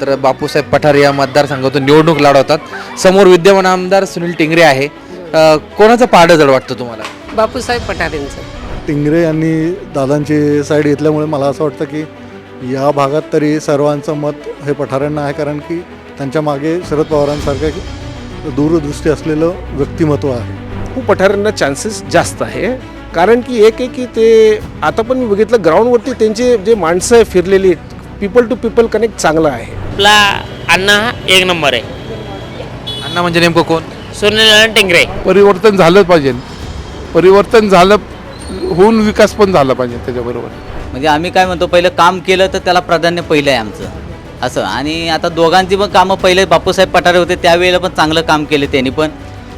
तर बापूसाहेब पठारे या मतदारसंघातून निवडणूक लढवतात. समोर विद्यमान आमदार सुनील टिंगरे आहे. अ, कोणाचं पारडं जड वाटतं तुम्हाला? बापूसाहेब पठारेंचं. टिंगरे यांनी दादांची साईड घेतल्यामुळे मला असं वाटतं की या भागात तरी सर्वांचं मत हे पठाऱ्यांना आहे कारण की त्यांच्या मागे शरद पवारांसारखं दूरदृष्टी असलेलं व्यक्तिमत्व आहे. खूप पठारांना चान्सेस जास्त आहे. कारण की एक आहे की ते आता पण मी बघितलं ग्राउंडवरती त्यांचे जे माणसं आहे फिरलेली पीपल टू पीपल कनेक्ट चांगलं आहे. आपला अण्णा हा एक नंबर आहे. अण्णा म्हणजे नेमकं कोण? सुनील टिंगरे. परिवर्तन झालं पाहिजे. परिवर्तन झालं होऊन विकास पण झाला पाहिजे त्याच्याबरोबर. म्हणजे आम्ही काय म्हणतो पहिलं काम केलं तर त्याला प्राधान्य पहिलं आहे आमचं. असं. आणि आता दोघांची पण कामं पहिले बापूसाहेब पठारे होते त्यावेळेला पण चांगलं काम केले त्यांनी पण.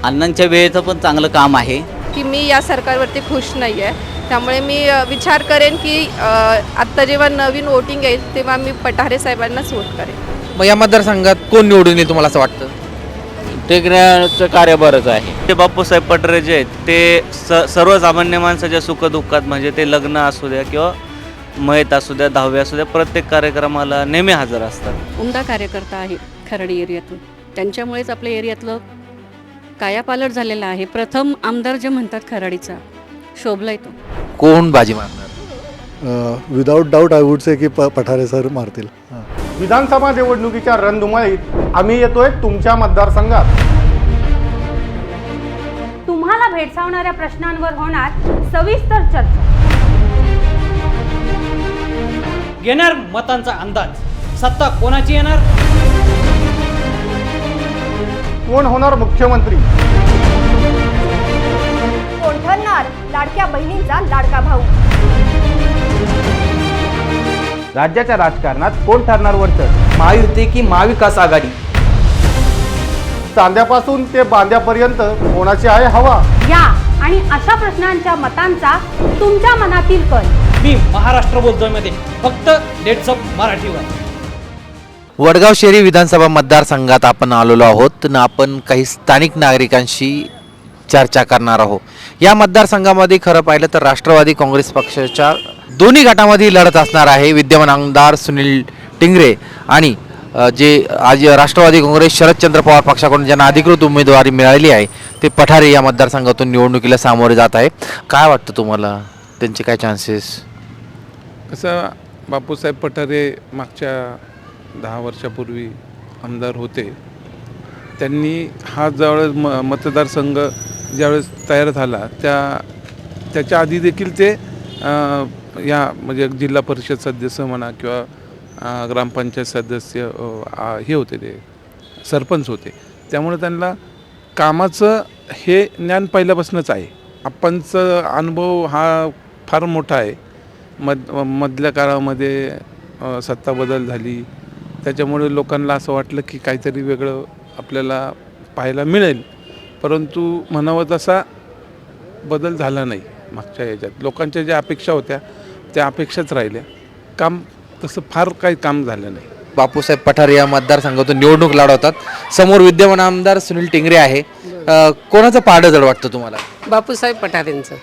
अण्णांच्या वेळेचं पण चांगलं काम आहे. की मी या सरकारवरती खुश नाही आहे त्यामुळे मी विचार करेन की आत्ता जेव्हा नवीन वोटिंग येईल तेव्हा मी पठारे साहेबांनाच वोट करेन. मग या मतदारसंघात कोण निवडून येईल तुम्हाला असं वाटतं? टिंगऱ्याचं कार्य बरंच आहे. ते बापूसाहेब पटरे जे आहेत ते स सर्वसामान्य माणसाच्या सुखदुःखात म्हणजे ते लग्न असू द्या किंवा मयत असू द्या दहावी असू द्या प्रत्येक कार्यक्रमाला नेहमी हजर असतात. उमदा कार्यकर्ता आहे खराडी एरियातून. त्यांच्यामुळेच आपल्या एरियातलं कायापालट झालेलं आहे. प्रथम आमदार जे म्हणतात खराडीचा शोभला येतो कोण बाजी मारणार? Without doubt I would say की प पठारे सर मारतील. हां. विधानसभा निवडणुकीच्या रणधुमाळीत आम्ही येतोय तुमच्या मतदारसंघात. तुम्हाला भेडसावणाऱ्या प्रश्नांवर होणार सविस्तर चर्चा. घेणार मतांचा अंदाज. सत्ता कोणाची येणार? कोण होणार मुख्यमंत्री? लाडक्या बहिणींचा लाडका भाऊ. राज्याच्या राजकारणात कोण ठरणार वरचढ महायुती की महाविकास आघाडी? चांद्यापासून ते बांद्यापर्यंत कोणाची आहे हवा? या आणि अशा प्रश्नांच्या मतांचा तुमच्या मनातील कल. मी महाराष्ट्र बोलतोयमध्ये. फक्त डेट्स ऑफ मराठीवर. वडगाव शहरी विधानसभा मतदारसंघात आपण आलेलो आहोत आणि आपण काही स्थानिक नागरिकांशी चर्चा करणार आहोत. या मतदारसंघामध्ये खरं पाहिलं तर राष्ट्रवादी काँग्रेस पक्षाच्या दोन्ही गटामध्ये लढत असणार आहे. विद्यमान आमदार सुनील टिंगरे आणि जे आज राष्ट्रवादी काँग्रेस शरदचंद्र पवार पक्षाकडून ज्यांना अधिकृत उमेदवारी मिळाली आहे ते पठारे या मतदारसंघातून निवडणुकीला सामोरे जात आहे. काय वाटतं तुम्हाला? त्यांचे काय चान्सेस कसं बापूसाहेब पठारे मागच्या दहा वर्षापूर्वी आमदार होते. त्यांनी हा जवळ म मतदारसंघ ज्यावेळेस तयार झाला त्या त्याच्या आधी देखील ते या म्हणजे जिल्हा परिषद सदस्य म्हणा किंवा ग्रामपंचायत सदस्य हे होते ते सरपंच होते. त्यामुळे त्यांना कामाचं हे ज्ञान पहिल्यापासूनच आहे. आपणचं अनुभव हा फार मोठा आहे. मध मधल्या काळामध्ये सत्ता बदल झाली. त्याच्यामुळे लोकांना असं वाटलं की काहीतरी वेगळं आपल्याला पाहायला मिळेल. परंतु म्हणावं तसा बदल झाला नाही मागच्या याच्यात लोकांच्या ज्या अपेक्षा होत्या त्या अपेक्षाच राहिल्या. काम तसं फार काही काम झालं नाही. बापूसाहेब पठारे या मतदारसंघातून निवडणूक लढवतात. समोर विद्यमान आमदार सुनील टिंगरे आहे. अ, कोणाचं पारडं जड वाटतं तुम्हाला? बापूसाहेब पठारेंचं.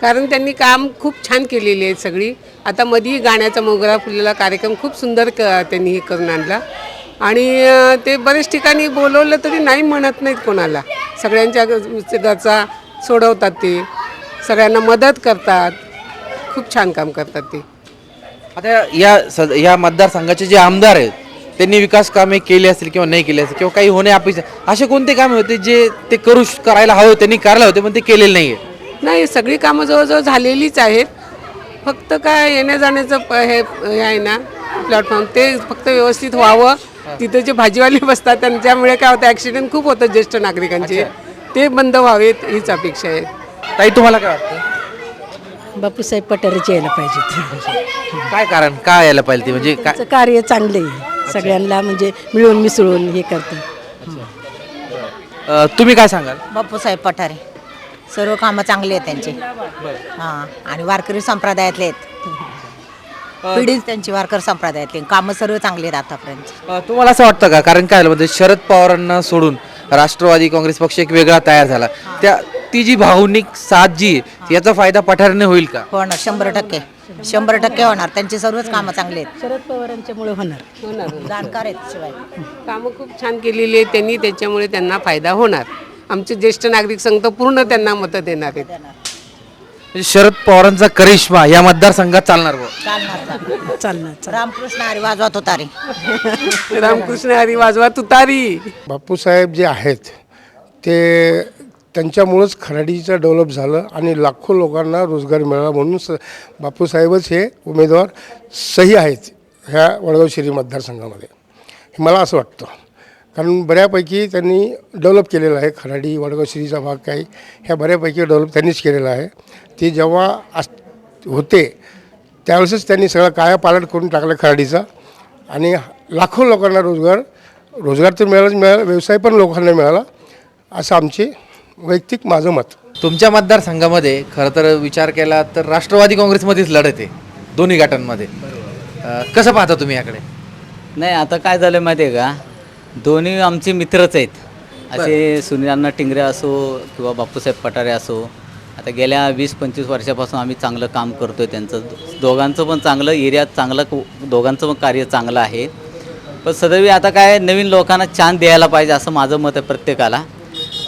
कारण त्यांनी काम खूप छान केलेली आहेत सगळी. आता मधी गाण्याचा मोगरा फुललेला कार्यक्रम खूप सुंदर क त्यांनी हे करून आणला. आणि ते बरेच ठिकाणी बोलवलं तरी नाही म्हणत नाहीत कोणाला. सगळ्यांच्या ग- गरजा सोडवतात ते. सगळ्यांना मदत करतात. खूप छान काम करतात ते. आता या स या मतदारसंघाचे जे आमदार आहेत त्यांनी विकास कामे केली असतील किंवा नाही केली असतील किंवा काही होणे अपेक्षा असे कोणते कामे होते जे ते करू करायला हवे होते, त्यांनी करायला होते पण ते केलेले नाही आहे नाही सगळी कामं जवळजवळ झालेलीच आहेत. फक्त काय येण्या जाण्याचं हे आहे ना प्लॅटफॉर्म. ते फक्त व्यवस्थित व्हावं. तिथे जे भाजीवाले बसतात त्यांच्यामुळे काय होतं ॲक्सिडेंट खूप होतं ज्येष्ठ नागरिकांचे. ते बंद व्हावेत हीच अपेक्षा आहे. ताई तुम्हाला काय वाटतं? बापूसाहेब पठारेचे यायला पाहिजेत काय कारण? काय यायला पाहिजे ते म्हणजे काय? त्यांचं कार्य चांगले आहे. सगळ्यांना म्हणजे मिळून मिसळून हे करते अ, तुम्ही काय सांगाल? बापूसाहेब पठारे. सर्व कामं चांगली आहेत त्यांची. हां. आणि वारकरी संप्रदायातले आहेत. पिढीच त्यांची वारकरी संप्रदायातली. कामं सर्व चांगली आहेत आतापर्यंत. अ, तुम्हाला असं वाटतं का? कारण काय झालं म्हणजे शरद पवारांना सोडून राष्ट्रवादी काँग्रेस पक्ष एक वेगळा तयार झाला. त्या ती जी भावनिक साथ जी आहे, याचा फायदा पठारने होईल का? हो ना शंभर टक्के. शंभर टक्के होणार. त्यांची सर्वच कामं चांगली आहेत. शरद पवारांच्यामुळे होणार. होणार. जाणकार आहेत शिवाय. कामं खूप छान केलेली आहेत त्यांनी त्याच्यामुळे त्यांना फायदा होणार. आमचे ज्येष्ठ नागरिक संघ तर पूर्ण त्यांना मतं देणार आहेत. म्हणजे शरद पवारांचा करिश्मा या मतदारसंघात चालणार बुवा. चालणार चालणार. रामकृष्ण हरी वाजवत होता रे रामकृष्ण हरी वाजवा तुतारी. बापूसाहेब जे आहेत ते त्यांच्यामुळंच खराडीचं डेव्हलप झालं आणि लाखो लोकांना रोजगार मिळाला म्हणून स बापूसाहेबच हे उमेदवार सही आहेत ह्या वडगाव शिरी मतदारसंघामध्ये. हे मला असं वाटतं. कारण बऱ्यापैकी त्यांनी डेव्हलप केलेलं आहे. खराडी वडगाव शिरीचा भाग काही ह्या बऱ्यापैकी डेव्हलप त्यांनीच केलेला आहे. ते जेव्हा अस होते त्यावेळेसच त्यांनी सगळं कायापालट करून टाकलं खराडीचा. आणि लाखो लोकांना रोजगार रोजगार तर मिळालाच मिळाला व्यवसाय पण लोकांना मिळाला असं आमचे वैयक्तिक माझं मत. तुमच्या मतदारसंघामध्ये खरं तर विचार केला तर राष्ट्रवादी काँग्रेसमध्येच लढत आहे दोन्ही गटांमध्ये. कसं पाहता तुम्ही याकडे? नाही आता काय झालं माहिती आहे का? दोन्ही आमचे मित्रच आहेत. असे सुनील अण्णा टिंगरे असो किंवा बापूसाहेब पठारे असो आता गेल्या वीस पंचवीस वर्षापासून आम्ही चांगलं काम करतो आहे त्यांचं. दोघांचं पण चांगलं एरियात चांगलं दोघांचं पण कार्य चांगलं आहे. पण सदैवी आता काय नवीन लोकांना चान्स द्यायला पाहिजे असं माझं मत आहे प्रत्येकाला.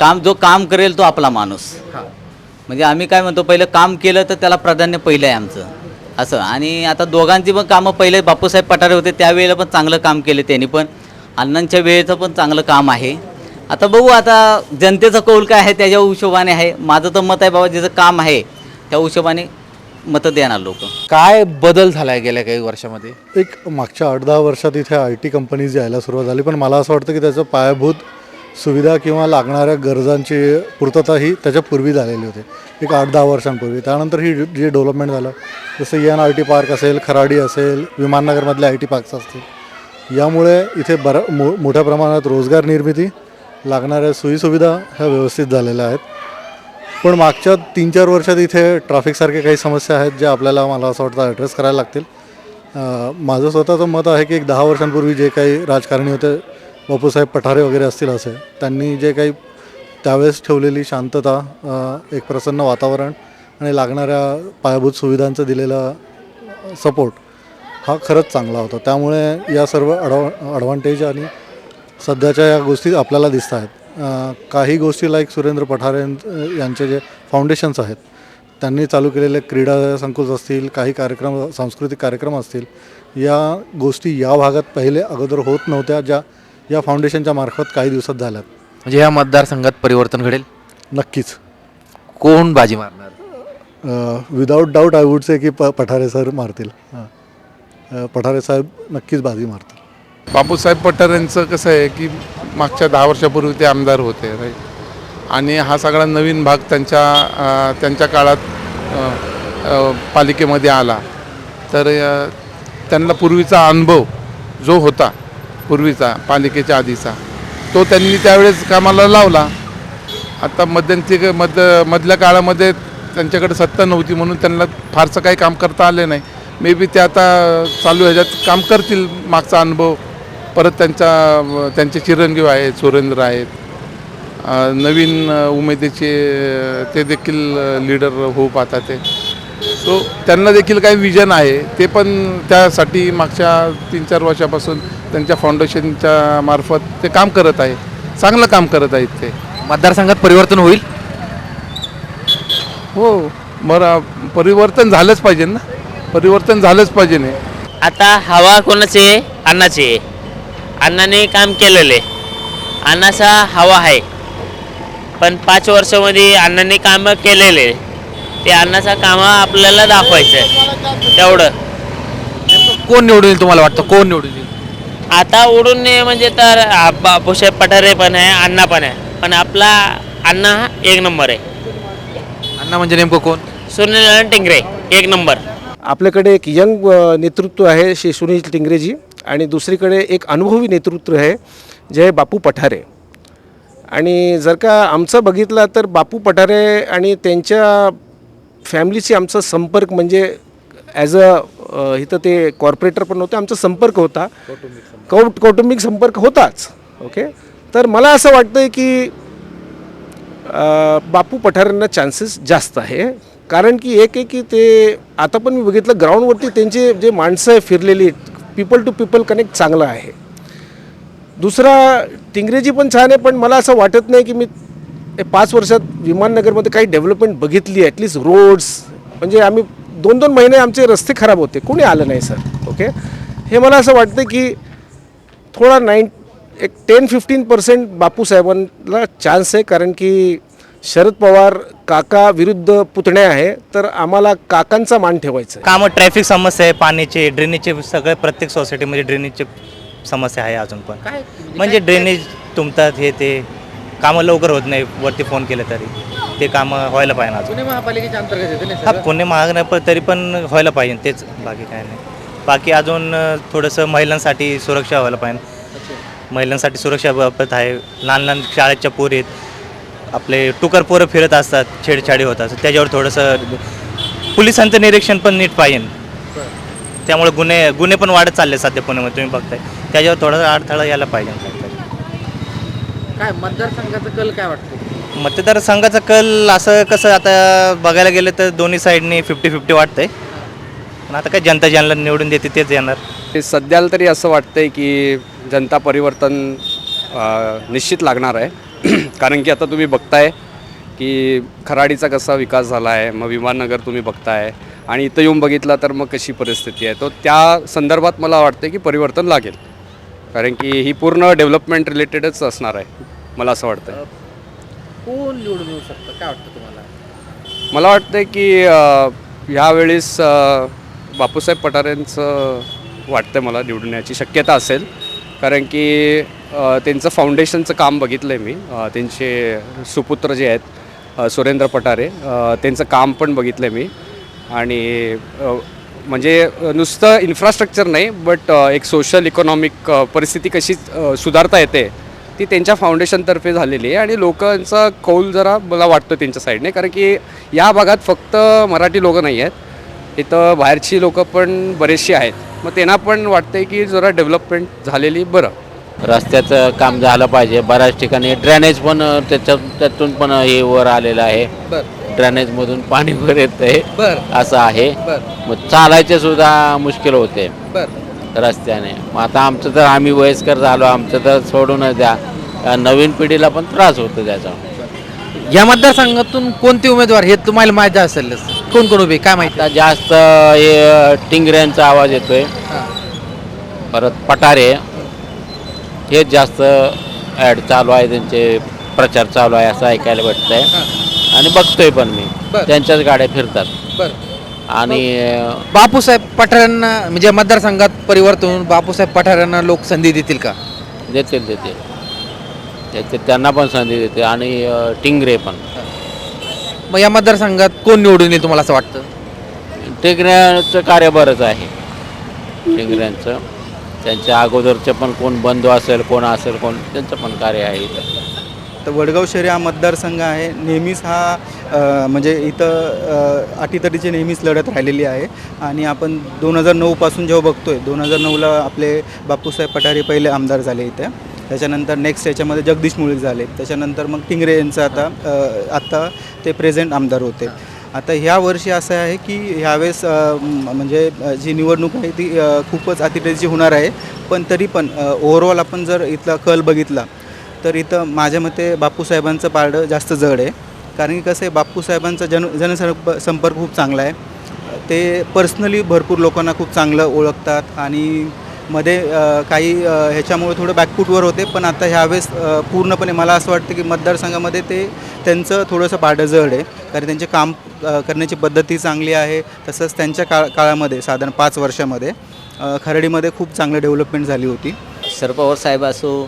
काम जो काम करेल तो आपला माणूस. म्हणजे आम्ही काय म्हणतो पहिलं काम केलं तर त्याला प्राधान्य पहिलं आहे आमचं. असं. आणि आता दोघांची पण कामं पहिले बापूसाहेब पठारे होते त्यावेळेला पण चांगलं काम केले त्यांनी पण. अण्णांच्या वेळेचं पण चांगलं काम आहे. आता बघू आता जनतेचा कौल काय आहे त्याच्या हिशोबाने आहे. माझं तर मत आहे बाबा ज्याचं काम आहे त्या हिशोबाने मतं देणार लोक. काय बदल झालाय गेल्या काही वर्षामध्ये? एक मागच्या आठ दहा वर्षात इथे आय टी कंपनीज यायला सुरुवात झाली पण मला असं वाटतं की त्याचं पायाभूत सुविधा किंवा लागणाऱ्या गरजांची पूर्तता ही त्याच्या पूर्वी झालेली होती. एक आठ दहा वर्षांपूर्वी. त्यानंतर ही जे डेव्हलपमेंट झालं जसं एन आय टी पार्क असेल खराडी असेल विमाननगरमधले आय टी पार्क्स असतील यामुळे इथे बरा मो मोठ्या प्रमाणात रोजगार निर्मिती लागणाऱ्या सोयीसुविधा ह्या व्यवस्थित झालेल्या आहेत. पण मागच्या तीन चार वर्षात इथे ट्रॅफिकसारखे काही समस्या आहेत ज्या आपल्याला मला असं वाटतं ॲड्रेस करायला लागतील. माझं स्वतःचं मत आहे की एक दहा वर्षांपूर्वी जे काही राजकारणी होते बापूसाहेब पठारे वगैरे असतील असे त्यांनी जे काही त्यावेळेस ठेवलेली शांतता एक प्रसन्न वातावरण आणि लागणाऱ्या पायाभूत सुविधांचं दिलेला सपोर्ट हा खरंच चांगला होता. त्यामुळे या सर्व अडव ॲडव्हान्टेज आणि सध्याच्या या गोष्टी आपल्याला दिसत आहेत. काही गोष्टी लाईक सुरेंद्र पठारे यांच- जे फाउंडेशन्स आहेत त्यांनी चालू केलेले क्रीडा संकुल असतील काही कार्यक्रम सांस्कृतिक कार्यक्रम असतील या गोष्टी या भागात पहिले अगोदर होत नव्हत्या ज्या या फाउंडेशनच्या मार्फत काही दिवसात झाल्यात. म्हणजे या मतदारसंघात परिवर्तन घडेल? नक्कीच. कोण बाजी मारणार? Without doubt I would say की प पठारे सर मारतील. हां. पठारे साहेब नक्कीच बाजी मारतील बापूसाहेब पठारेंचं कसं आहे की मागच्या दहा वर्षापूर्वी ते आमदार होते राईट आणि हा सगळा नवीन भाग त्यांच्या त्यांच्या काळात पालिकेमध्ये आला. तर त्यांना पूर्वीचा अनुभव जो होता पूर्वीचा पालिकेच्या आधीचा तो त्यांनी त्यावेळेस कामाला लावला. आता मध्यंती मध मधल्या काळामध्ये त्यांच्याकडे सत्ता नव्हती म्हणून त्यांना फारसं काही काम करता आले नाही. मे बी ते आता चालू ह्याच्यात काम करतील मागचा अनुभव. परत त्यांचा त्यांचे चिरंजीव आहेत सुरेंद्र आहेत. नवीन उमेदीचे ते देखील लीडर होऊ पाहतात ते. सो त्यांना देखील काही विजन आहे. ते पण त्यासाठी मागच्या तीन चार वर्षापासून त्यांच्या फाउंडेशनच्या मार्फत ते काम करत आहे चांगलं काम करत आहेत ते. मतदारसंघात परिवर्तन होईल? हो. बरं परिवर्तन झालंच पाहिजे ना? परिवर्तन झालंच पाहिजे ना आता हवा कोणाची आहे? अण्णाची आहे. अण्णाने काम केलेले अण्णाचा हवा आहे. पण पाच वर्षामध्ये अण्णाने कामं केलेले ते अण्णाचा कामं आपल्याला दाखवायचं आहे तेवढं. कोण निवडून येईल तुम्हाला वाटतं? कोण निवडून येईल? आता उडून नाही म्हणजे तर आ- बापूसाहेब पठारे पण आहे अण्णा पण आहे. पण आपला अण्णा हा एक नंबर आहे. अण्णा म्हणजे नेमकं कोण? सुनील टिंगरे एक नंबर. आपल्याकडे एक यंग नेतृत्व आहे श्री सुनील टिंगरेजी आणि दुसरीकडे एक अनुभवी नेतृत्व आहे जे आहे बापू पठारे. आणि जर का आमचं बघितलं तर बापू पठारे आणि त्यांच्या फॅमिलीशी आमचा संपर्क म्हणजे ॲज अ इथं ते कॉर्पोरेटर पण होते आमचा संपर्क होता. कौ कौटुंबिक संपर्क होताच ओके तर मला असं वाटतं की बापू पठारेंना चान्सेस जास्त आहे. कारण की एक आहे की ते आता पण मी बघितलं ग्राउंडवरती त्यांचे जे माणसं आहे फिरलेली पीपल टू पीपल कनेक्ट चांगलं आहे. दुसरा टिंगरेजी पण छान आहे पण मला असं वाटत नाही की मी पाच वर्षात विमाननगरमध्ये काही डेव्हलपमेंट बघितली ॲटलिस्ट रोड्स म्हणजे आम्ही दोन दोन महिने आमचे रस्ते खराब होते कोणी आलं नाही सर ओके हे मला असं वाटतं की थोडा नाईन एक टेन फिफ्टीन पर्सेंट बापूसाहेबांना चान्स आहे कारण की शरद पवार काका विरुद्ध पुतणे आहे तर आम्हाला काकांचा मान ठेवायचा आहे कामं ट्रॅफिक समस्या आहे पाण्याचे ड्रेनेजचे सगळे प्रत्येक सोसायटीमध्ये ड्रेनेजचे समस्या आहे अजून पण. म्हणजे ड्रेनेज तुंबतात हे ते कामं लवकर होत नाही वरती फोन केलं तरी. ते कामं व्हायला पाहिजे अजून. पुणे महापालिकेच्या अंतर्गत येते हा पुणे महाग नाही पण तरी पण व्हायला पाहिजे तेच बाकी काय नाही. बाकी अजून अं, थोडंसं महिलांसाठी सुरक्षा व्हायला पाहिजे. महिलांसाठी सुरक्षा बाबत आहे लहान लहान शाळेच्या पोरी आहेत आपले टुकर पोरं फिरत असतात छेडछाडी होत असतात. त्याच्यावर थोडंसं पोलिसांचं निरीक्षण पण नीट पाहिजे. त्यामुळे गुन्हे गुन्हे पण वाढत चालले सध्या पुण्यामध्ये तुम्ही बघताय. त्याच्यावर थोडासा अडथळा यायला पाहिजे. काहीतरी काय मतदारसंघाचं कल काय वाटतं? मतदारसंघाचा कल असं कसं आता बघायला गेलं तर दोन्ही साईडनी फिफ्टी फिफ्टी वाटतंय. पण आता काय जनता ज्यांना निवडून देते तेच येणार. ते सध्याला तरी असं वाटतंय की जनता परिवर्तन अ, निश्चित लागणार आहे. कारण की आता तुम्ही बघताय की खराडीचा कसा विकास झाला आहे मग विमाननगर तुम्ही बघताय आणि इथं येऊन बघितला तर मग कशी परिस्थिती आहे. तो त्या संदर्भात मला वाटतं की परिवर्तन लागेल. कारण की ही पूर्ण डेव्हलपमेंट रिलेटेडच असणार आहे मला असं वाटतं कोण निवडून येऊ शकतं? काय वाटतं तुम्हाला? मला वाटतं की ह्यावेळेस बापूसाहेब पठारेंचं वाटतं मला निवडून याची शक्यता असेल. कारण की त्यांचं फाउंडेशनचं काम बघितलं आहे मी त्यांचे सुपुत्र जे आहेत सुरेंद्र पठारे त्यांचं काम पण बघितलं आहे मी. आणि म्हणजे नुसतं इन्फ्रास्ट्रक्चर नाही बट एक सोशल इकॉनॉमिक परिस्थिती कशी सुधारता येते ती त्यांच्या फाउंडेशनतर्फे झालेली आहे. आणि लोकांचा कौल जरा मला वाटतो त्यांच्या साईडने कारण की या भागात फक्त मराठी लोकं नाही आहेत. इथं बाहेरची लोकं पण बरेचशी आहेत. मग त्यांना पण वाटतंय की जरा डेव्हलपमेंट झालेली बरं. रस्त्याचं काम झालं पाहिजे. बऱ्याच ठिकाणी ड्रेनेज पण त्याच्यात त्यातून पण हे वर आलेलं आहे. ड्रेनेजमधून पाणी वर येत आहे बरं. असं आहे. बरं. मग चालायचे सुद्धा मुश्किल होते. बरं. रस्त्याने. मग आता आमचं तर आम्ही वयस्कर झालो आमचं तर सोडूनच द्या. नवीन पिढीला पण त्रास होतो त्याचा. या मतदारसंघातून कोणते उमेदवार हे तुम्हाला माहिती असेलच कोण कोण उभे? काय माहिती? जास्त हे टिंगऱ्यांचा आवाज येतोय. परत पटारे हेच जास्त ॲड चालू आहे त्यांचे प्रचार चालू आहे असं ऐकायला भेटतंय. आणि बघतोय पण मी. बरं. त्यांच्याच गाड्या फिरतात. बरं. आणि बापूसाहेब पठारांना म्हणजे मतदारसंघात परिवर्तन होऊन बापूसाहेब पठारांना लोक संधी देतील का? देतील देतील. त्यांना पण संधी देते आणि अं, टिंगरे पण. मग या मतदारसंघात कोण निवडून येईल तुम्हाला असं वाटतं? टिंगऱ्यांचं कार्य बरंच आहे. टिंगऱ्यांचं. त्यांच्या अगोदरचे पण कोण बंधू असेल कोण असेल कोण त्यांचं पण कार्य आहे इथं. तर वडगाव शहरी हा मतदारसंघ आहे. नेहमीच हा अ, म्हणजे इथं अ, अटीतटीची नेहमीच लढत राहिलेली आहे. आणि आपण दोन हजार नऊपासून जेव्हा बघतोय दोन हजार नऊला आपले बापूसाहेब पठारे पहिले आमदार झाले इथे. त्याच्यानंतर नेक्स्ट याच्यामध्ये जगदीश मुळीक झाले. त्याच्यानंतर मग टिंगरे यांचं आता अ, आत्ता ते प्रेझेंट आमदार होते. आता ह्या वर्षी असं आहे की ह्यावेळेस म्हणजे जी निवडणूक आहे ती खूपच अतिटेची होणार आहे. पण तरी पण ओव्हरऑल आपण जर इथला कल बघितला तर इथं माझ्या मते बापूसाहेबांचं पारडं जास्त जड आहे. कारण की कसं आहे बापूसाहेबांचा जन जनसंप संपर्क खूप चांगला आहे. ते पर्सनली भरपूर लोकांना खूप चांगलं ओळखतात आणि मध्ये काही ह्याच्यामुळे थोडं बॅकफूटवर होते. पण आता ह्यावेळेस पूर्णपणे मला असं वाटतं की मतदारसंघामध्ये ते त्यांचं थोडंसं पारडं जड आहे. कारण त्यांचे काम करण्याची पद्धती चांगली आहे. तसंच त्यांच्या काळ काळामध्ये साधारण पाच वर्षामध्ये खरडीमध्ये खूप चांगलं डेव्हलपमेंट झाली होती. शरद पवार साहेब असो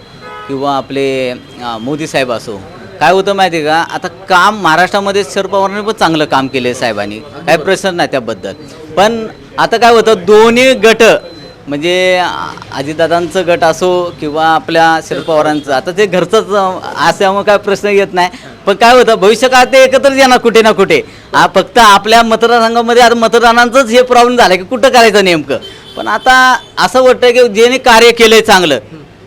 किंवा आपले मोदी साहेब असो काय होतं माहिती आहे का? आता काम महाराष्ट्रामध्ये शरद पवारांनी पण चांगलं काम केलं आहे साहेबांनी. काही प्रश्न नाही त्याबद्दल. पण आता काय होतं? दोन्ही गट म्हणजे अजितदादांचं गट असो किंवा आपल्या शरद पवारांचं आता ते घरचंच असल्यामुळे काय प्रश्न येत नाही. पण काय होतं भविष्यकाळात ते एकत्रच येणार कुठे ना कुठे. हा फक्त आपल्या मतदारसंघामध्ये आता मतदारांचंच हे प्रॉब्लेम झाला की कुठं करायचं नेमकं. पण आता असं वाटतं की ज्याने कार्य केलंय चांगलं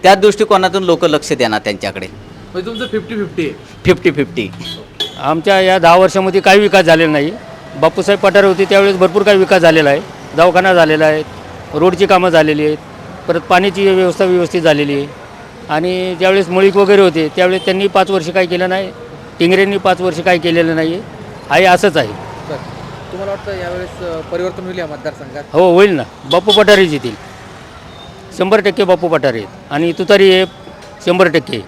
त्या दृष्टिकोनातून लोक लक्ष देणार त्यांच्याकडे. म्हणजे तुमचं फिफ्टी फिफ्टी आहे. फिफ्टी फिफ्टी आमच्या या दहा वर्षामध्ये काही विकास झालेला नाही. बापूसाहेब पठारे होते त्यावेळेस भरपूर काही विकास झालेला आहे. दवाखाना झालेला आहे. रोडची कामं झालेली आहेत परत पाण्याची व्यवस्था व्यवस्थित झालेली आहे. आणि ज्यावेळेस मळीक वगैरे होते त्यावेळेस त्यांनी पाच वर्ष काही केलं नाही टिंगरेंनी पाच वर्ष काही केलेलं नाही आहे. आहे असंच आहे. तुम्हाला वाटतं यावेळेस परिवर्तन होईल या मतदारसंघात? हो होईल ना. बापू पठारेच येतील. शंभर टक्के बापू पठारे आहेत. आणि तुतारी हे शंभर टक्के.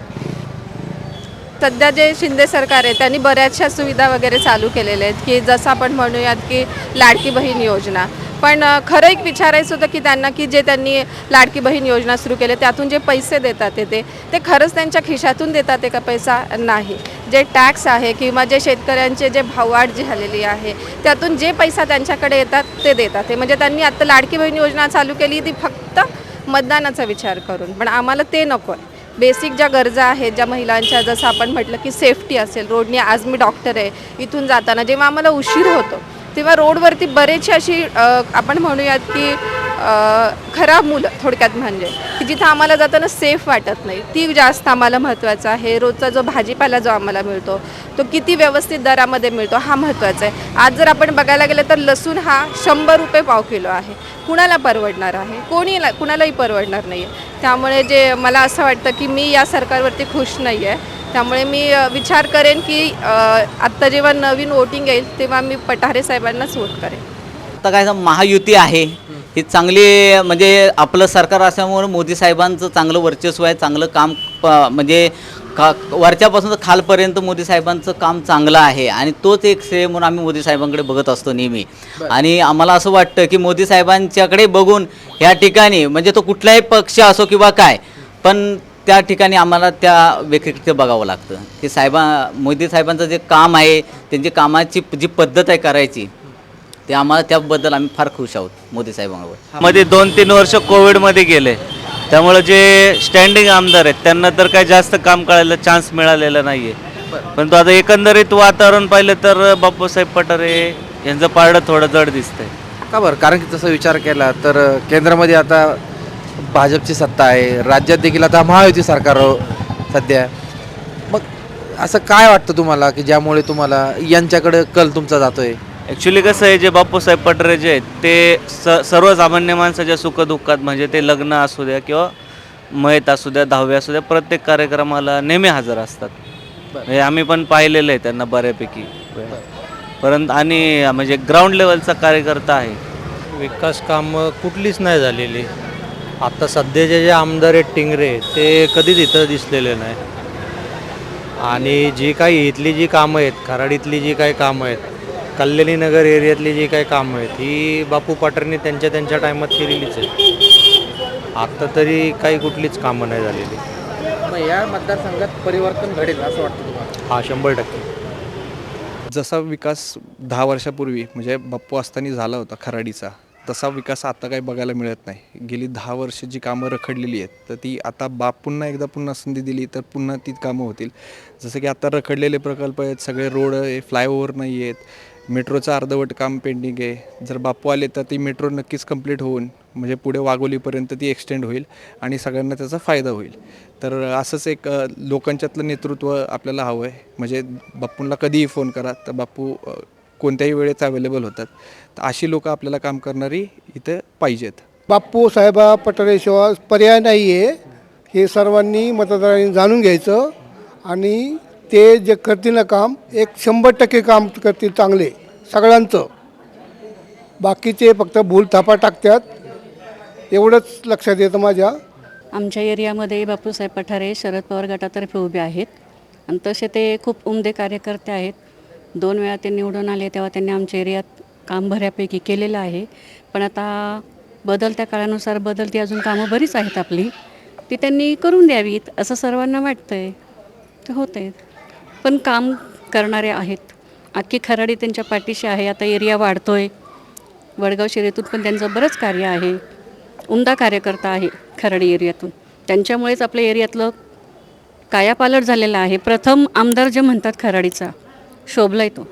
सध्या जे शिंदे सरकार आहे त्यांनी बऱ्याचशा सुविधा वगैरे चालू केलेल्या आहेत की जसं आपण म्हणूयात की लाडकी बहीण योजना. पण खरं एक विचारायचं होतं की त्यांना की जे त्यांनी लाडकी बहीण योजना सुरू केली त्यातून जे पैसे देतात ते ते ते खरंच त्यांच्या खिशातून देतात ते का पैसा? नाही. जे टॅक्स आहे किंवा जे शेतकऱ्यांचे जे भाववाढ झालेली आहे त्यातून जे पैसा त्यांच्याकडे येतात ते देतात ते. म्हणजे त्यांनी आत्ता लाडकी बहीण योजना चालू केली ती फक्त मतदानाचा विचार करून. पण आम्हाला ते नको आहे बेसिक ज्या गरजा आहेत ज्या महिलांच्या जसं आपण म्हटलं की सेफ्टी असेल रोडने आज मी डॉक्टर आहे इथून जाताना जेव्हा आम्हाला उशीर होतो तेव्हा रोडवरती बरेचशी अशी आपण म्हणूयात की खराब मुलं थोडक्यात म्हणजे की जिथं आम्हाला जाताना सेफ वाटत नाही. ती जास्त आम्हाला महत्त्वाचं आहे. रोजचा जो भाजीपाला जो आम्हाला मिळतो तो किती व्यवस्थित दरामध्ये मिळतो हा महत्त्वाचा आहे. आज जर आपण बघायला गेलं तर लसूण हा शंभर रुपये पाव किलो आहे. कुणाला परवडणार आहे? कोणी कुणालाही परवडणार नाही आहे. त्यामुळे जे मला असं वाटतं की मी या सरकारवरती खुश नाही आहे. त्यामुळे मी विचार करेन की आत्ता जेव्हा नवीन वोटिंग येईल तेव्हा मी पठारे साहेबांनाच वोट करेन. आता काय महायुती आहे. ही चांगली म्हणजे आपलं सरकार असल्यामुळे मोदी साहेबांचं चांगलं वर्चस्व आहे चांगलं काम प- म्हणजे का वरच्यापासून तर खालपर्यंत मोदी साहेबांचं काम चांगलं आहे. आणि तोच एक श्रेय म्हणून आम्ही मोदी साहेबांकडे बघत असतो नेहमी. आणि आम्हाला असं वाटतं की मोदी साहेबांच्याकडे बघून ह्या ठिकाणी म्हणजे तो कुठलाही पक्ष असो किंवा काय पण त्या ठिकाणी आम्हाला त्या व्यतिरिक्त बघावं लागतं. की साहेबा मोदी साहेबांचं जे काम आहे त्यांची कामाची जी पद्धत आहे करायची ते आम्हाला त्याबद्दल आम्ही फार खुश आहोत मोदी साहेबांवर. मध्ये दोन तीन वर्ष कोविडमध्ये गेले. त्यामुळे जे स्टँडिंग आमदार आहेत त्यांना तर काही जास्त काम करायला चान्स मिळालेला नाही आहे परंतु आता एकंदरीत वातावरण पाहिलं तर बापूसाहेब पठारे यांचं पारडं थोडं जड दिसतंय. का बरं? कारण की तसा विचार केला तर केंद्रामध्ये आता भाजपची सत्ता आहे राज्यात देखील आता महायुती सरकार सध्या मग असं काय वाटतं तुम्हाला की ज्यामुळे तुम्हाला यांच्याकडे कल तुमचा जातोय? ॲक्च्युली कसं आहे जे बापूसाहेब पठारे जे आहेत ते स सर्वसामान्य माणसाच्या सुखदुःखात म्हणजे ते लग्न असू द्या किंवा मयत असू द्या दहावी असू द्या प्रत्येक कार्यक्रमाला नेहमी हजर असतात. हे आम्ही पण पाहिलेलं आहे त्यांना बऱ्यापैकी. परंतु आणि म्हणजे ग्राउंड लेवलचा कार्यकर्ता आहे. विकास कामं कुठलीच नाही झालेली. आता सध्याचे जे आमदार आहेत टिंगरे ते कधीच इथं दिसलेले नाही. आणि जी काही इथली जी कामं आहेत खराडीतली जी काही कामं आहेत कल्याणी नगर एरियातली जी काही कामं आहेत ही बापू पाटरनी त्यांच्या त्यांच्या टायमात केलेलीच आहेत. आत्ता तरी काही कुठलीच कामं नाही झालेली. मग या मतदारसंघात परिवर्तन घडेल असं वाटतं तुम्हाला? हा शंभर टक्के. जसा विकास दहा वर्षापूर्वी म्हणजे बाप्पू असताना झाला होता खराडीचा तसा विकास आता काही बघायला मिळत नाही. गेली दहा वर्ष जी कामं रखडलेली आहेत तर ती आता बाप पुन्हा एकदा पुन्हा संधी दिली तर पुन्हा ती कामं होतील. जसं की आता रखडलेले प्रकल्प आहेत सगळे रोड आहे फ्लायओव्हर नाही आहेत मेट्रोचं अर्धवट काम पेंडिंग आहे. जर बापू आले तर ती मेट्रो नक्कीच कंप्लीट होऊन म्हणजे पुढे वाघोलीपर्यंत ती एक्सटेंड होईल आणि सगळ्यांना त्याचा फायदा होईल. तर असंच एक लोकांच्यातलं नेतृत्व आपल्याला हवं आहे म्हणजे बापूंना कधीही फोन करा तर बापू कोणत्याही वेळेस अवेलेबल होतात. तर अशी लोकं आपल्याला काम करणारी इथं पाहिजेत. बाप्पू साहेबा पठारेशिवाय पर्याय नाही आहे हे सर्वांनी मतदारांनी जाणून घ्यायचं आणि ते जे करतील ना काम एक शंभर टक्के काम करतील चांगले सगळ्यांचं. बाकीचे फक्त भूल थापा टाकतात. एवढंच लक्षात येतं माझ्या. आमच्या एरियामध्ये बापूसाहेब पठारे शरद पवार गटातर्फे उभे आहेत. आणि तसे ते खूप उमदे कार्यकर्ते आहेत. दोन वेळा ते निवडून आले तेव्हा त्यांनी आमच्या एरियात काम बऱ्यापैकी केलेलं आहे. पण आता बदलत्या काळानुसार बदलती अजून कामं बरीच आहेत आपली. ती त्यांनी करून द्यावीत असं सर्वांना वाटतं आहे ते होत आहेत पण काम करणारे आहेत. अख्खी खराडी त्यांच्या पाठीशी आहे. आता एरिया वाढतो आहे वडगाव शर्यतून पण त्यांचं बरंच कार्य आहे. उमदा कार्यकर्ता आहे खराडी एरियातून. त्यांच्यामुळेच आपल्या एरियातलं कायापालट झालेलं आहे. प्रथम आमदार जे म्हणतात खराडीचा शोभला तो.